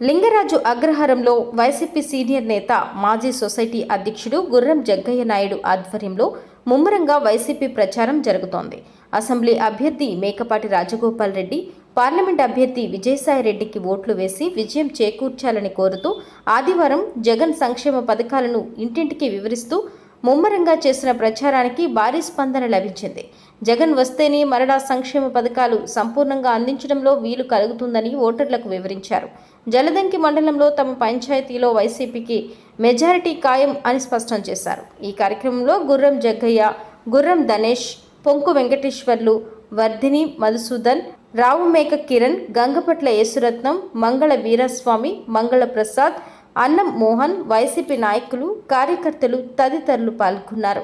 Lingaraju అగ్రహారంలో YCP senior నేత మాజీ society అధ్యక్షుడు గుర్రం జగ్గయ్య నాయుడు ఆధ్వర్యంలో ముమ్మరంగా వైసీపీ ప్రచారం జరుగుతోంది. అసెంబ్లీ అభ్యర్థి మేకపాటి రాజగోపాల్ రెడ్డి పార్లమెంట్ అభ్యర్థి విజయసాయిరెడ్డికి ఓట్లు వేసి విజయం చేకూర్చాలని కోరుతూ ఆదివారం జగన్ సంక్షేమ పథకాలను ఇంటింటికి వివరిస్తూ ముమ్మరంగా చేసిన ప్రచారానికి భారీ స్పందన లభించింది. జగన్ వస్తేనే మరలా సంక్షేమ పథకాలు సంపూర్ణంగా అందించడంలో వీలు కలుగుతుందని ఓటర్లకు వివరించారు. జలదంకి మండలంలో తమ పంచాయతీలో వైసీపీకి మెజారిటీ ఖాయం అని స్పష్టం చేశారు. ఈ కార్యక్రమంలో గుర్రం జగ్గయ్య గుర్రం ధనేష్ పొంకు వెంకటేశ్వర్లు వర్ధిని మధుసూదన్ రావుమేక కిరణ్ గంగపట్ల యేసురత్నం మంగళ వీరస్వామి మంగళ ప్రసాద్ అన్నం మోహన్ వైసీపీ నాయకులు కార్యకర్తలు తదితరులు పాల్గొన్నారు.